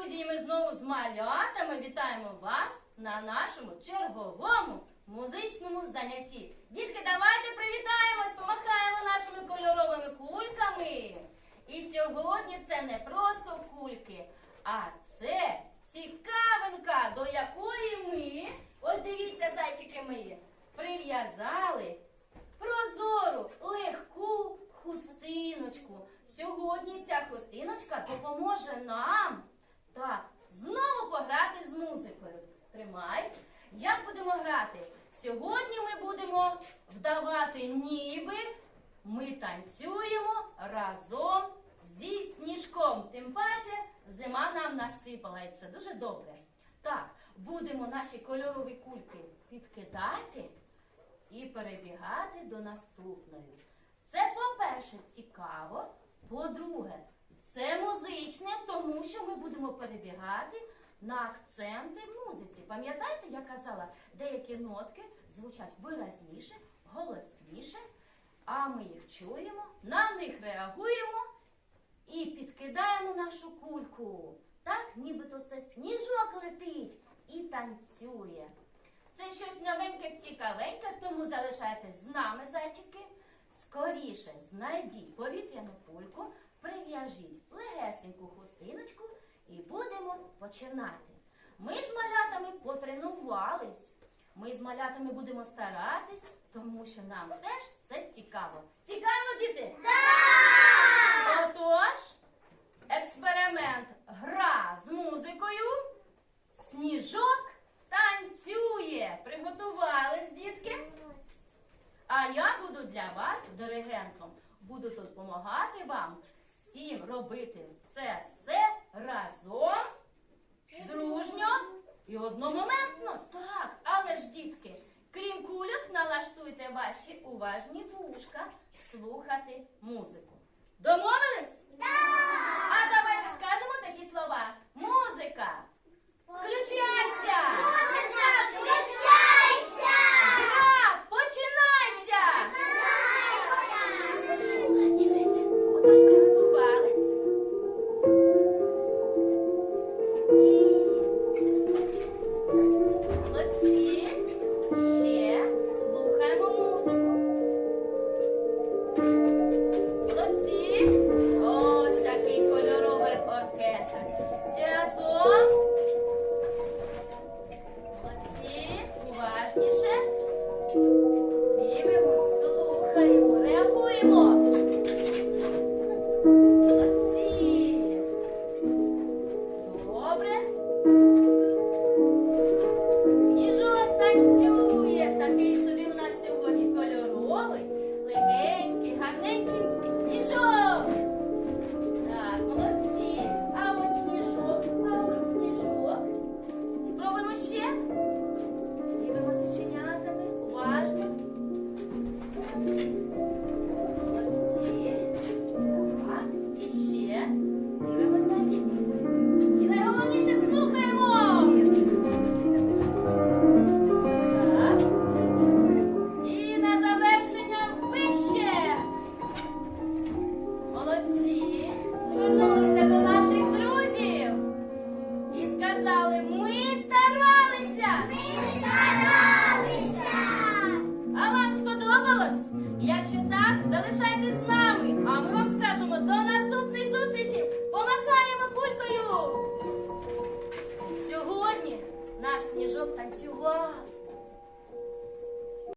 Тому з малятами вітаємо вас на нашому черговому музичному занятті. Дітки, давайте привітаємось, помахаємо нашими кольоровими кульками. І сьогодні це не просто кульки, а це цікавинка, до якої ми, ось дивіться, зайчики мої, прив'язали прозору, легку хустиночку. Сьогодні ця хустиночка допоможе нам так, знову пограти з музикою. Тримай. Як будемо грати? Сьогодні ми будемо вдавати, ніби ми танцюємо разом зі сніжком. Тим паче зима нам насипала, і це дуже добре. Так, будемо наші кольорові кульки підкидати і перебігати до наступної. Це, по-перше, цікаво. По-друге, це музичне, тому що ми будемо перебігати на акценти в музиці. Пам'ятаєте, я казала, деякі нотки звучать виразніше, голосніше, а ми їх чуємо, на них реагуємо і підкидаємо нашу кульку. Так, нібито це сніжок летить і танцює. Це щось новеньке, цікавеньке, тому залишайтесь з нами, зайчики. Скоріше знайдіть повітряну кульку, прив'яжіть легесеньку хустиночку і будемо починати. Ми з малятами потренувались. Ми з малятами будемо старатись, тому що нам теж це цікаво. Цікаво, діти? Так! Отож, експеримент гра з музикою. Сніжок танцює. Приготувались, дітки? А я буду для вас диригентом. Буду тут допомагати вам всім робити це все разом, дружньо і одномоментно. Так, але ж, дітки, крім кульок, налаштуйте ваші уважні вушка слухати музику. Домовились? Наш сніжок танцював.